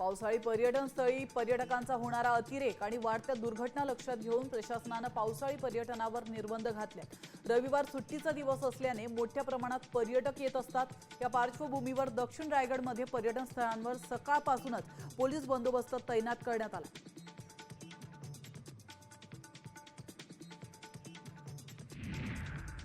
पावसाळी पर्यटन स्थळी पर्यटकांचा होणारा अतिरेक आणि वाढत्या दुर्घटना लक्षात घेऊन प्रशासनानं पावसाळी पर्यटनावर निर्बंध घातले. रविवार सुट्टीचा दिवस असल्याने मोठ्या प्रमाणात पर्यटक येत असतात. या पार्श्वभूमीवर दक्षिण रायगडमध्ये पर्यटन स्थळांवर सकाळपासूनच पोलीस बंदोबस्त तैनात करण्यात आला.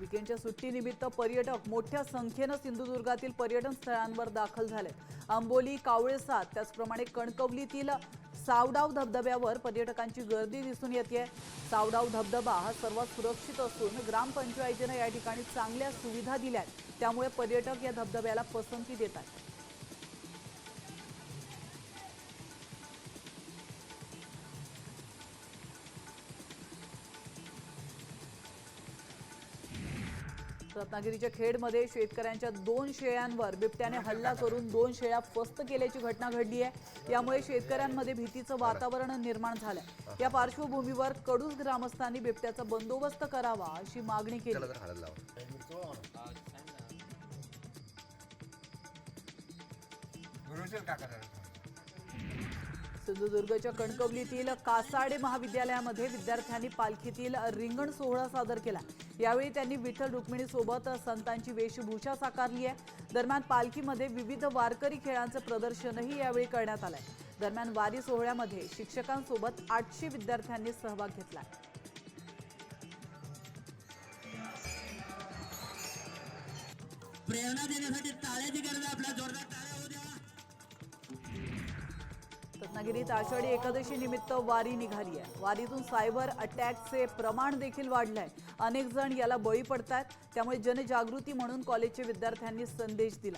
विकेंडच्या सुट्टीनिमित्त पर्यटक मोठ्या संख्येनं सिंधुदुर्गातील पर्यटन स्थळांवर दाखल झाले आंबोली कावळेसात त्याचप्रमाणे कणकवलीतील सावडाव धबधब्यावर पर्यटकांची गर्दी दिसून येते सावडाव धबधबा हा सर्वात सुरक्षित असून ग्रामपंचायतीनं या ठिकाणी चांगल्या सुविधा दिल्या आहेत त्यामुळे पर्यटक या धबधब्याला पसंती देत रत्नागिरीच्या खेडमध्ये शेतकऱ्यांच्या दोन शेळ्यांवर बिबट्याने हल्ला करून दोन शेळ्या फस्त केल्याची घटना घडली आहे. यामुळे शेतकऱ्यांमध्ये भीतीचं वातावरण निर्माण झालंय. या पार्श्वभूमीवर कडूस ग्रामस्थांनी बिबट्याचा बंदोबस्त करावा अशी मागणी केली. सिंधुदुर्गच्या कणकवलीतील कासाडे महाविद्यालयामध्ये विद्यार्थ्यांनी पालखीतील रिंगण सोहळा सादर केला. यावेळी त्यांनी विठ्ठल रुक्मिणीसोबत संतांची वेशभूषा साकारली आहे. दरम्यान पालखीमध्ये विविध वारकरी खेळांचं प्रदर्शनही यावेळी करण्यात आलंय. दरम्यान वारी सोहळ्यामध्ये शिक्षकांसोबत आठशे विद्यार्थ्यांनी सहभाग घेतला. प्रेरणा देण्यासाठी ताळ्याची गरज आपल्या जोर रत्नागिरीत आषाढी एकादशी निमित्त वारी निघाली आहे. वारीतून सायबर अटॅकचे प्रमाण देखील वाढलंय. अनेक जण याला बळी पडतात त्यामुळे जनजागृती म्हणून कॉलेजच्या विद्यार्थ्यांनी संदेश दिला.